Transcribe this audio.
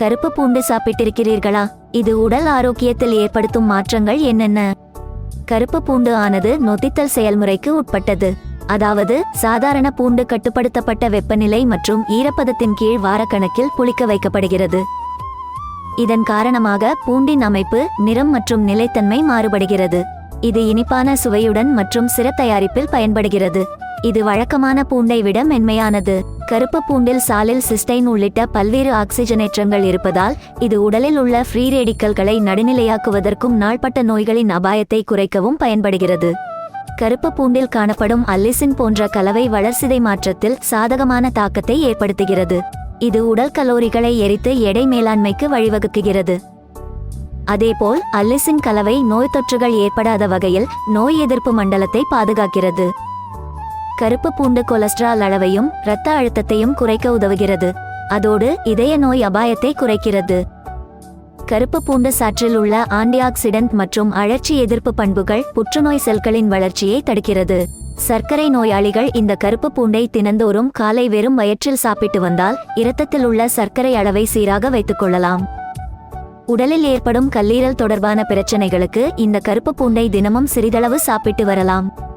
கருப்பு பூண்டு சாப்பிட்டிருக்கிறீர்களா? இது உடல் ஆரோக்கியத்தில் ஏற்படுத்தும் மாற்றங்கள் என்னென்ன? கருப்பு பூண்டு ஆனது நொதித்தல் செயல்முறைக்கு உட்பட்டது. அதாவது சாதாரண பூண்டு கட்டுப்படுத்தப்பட்ட வெப்பநிலை மற்றும் ஈரப்பதத்தின் கீழ் வாரக்கணக்கில் புளிக்க வைக்கப்படுகிறது. இதன் காரணமாக பூண்டின் அமைப்பு நிறம் மற்றும் நிலைத்தன்மை மாறுபடுகிறது. இது இனிப்பான சுவையுடன் மற்றும் சிர தயாரிப்பில் பயன்படுகிறது. இது வழக்கமான பூண்டை விட மென்மையானது. கருப்பு பூண்டில் சாலில் சிஸ்டைன் உள்ளிட்ட பல்வேறு ஆக்சிஜனேற்றங்கள் இருப்பதால் இது உடலில் உள்ள ஃப்ரீ ரேடிக்கல்களை நடுநிலையாக்குவதற்கும் நாள்பட்ட நோய்களின் அபாயத்தை குறைக்கவும் பயன்படுகிறது. கருப்பு பூண்டில் காணப்படும் அல்லிசின் போன்ற கலவை வளர்சிதை மாற்றத்தில் சாதகமான தாக்கத்தை ஏற்படுத்துகிறது. இது உடல் கலோரிகளை எரித்து எடை மேலாண்மைக்கு வழிவகுக்குகிறது. அதேபோல் அல்லிசின் கலவை நோய் தொற்றுகள் ஏற்படாத வகையில் நோய் எதிர்ப்பு மண்டலத்தை பாதுகாக்கிறது. கருப்பு பூண்டு கொலஸ்ட்ரால் அளவையும் இரத்த அழுத்தத்தையும் குறைக்க உதவுகிறது. அதோடு இதய நோய் அபாயத்தை குறைக்கிறது. கருப்பு பூண்டு சாற்றில் உள்ள ஆன்டிஆக்சிடென்ட் மற்றும் அழற்சி எதிர்ப்பு பண்புகள் புற்றுநோய் செல்களின் வளர்ச்சியை தடுக்கிறது. சர்க்கரை நோயாளிகள் இந்த கருப்பு பூண்டை தினந்தோறும் காலை வெறும் வயிற்றில் சாப்பிட்டு வந்தால் இரத்தத்தில் உள்ள சர்க்கரை அளவை சீராக வைத்துக் கொள்ளலாம். உடலில் ஏற்படும் கல்லீரல் தொடர்பான பிரச்சனைகளுக்கு இந்த கருப்பு பூண்டை தினமும் சிறிதளவு சாப்பிட்டு வரலாம்.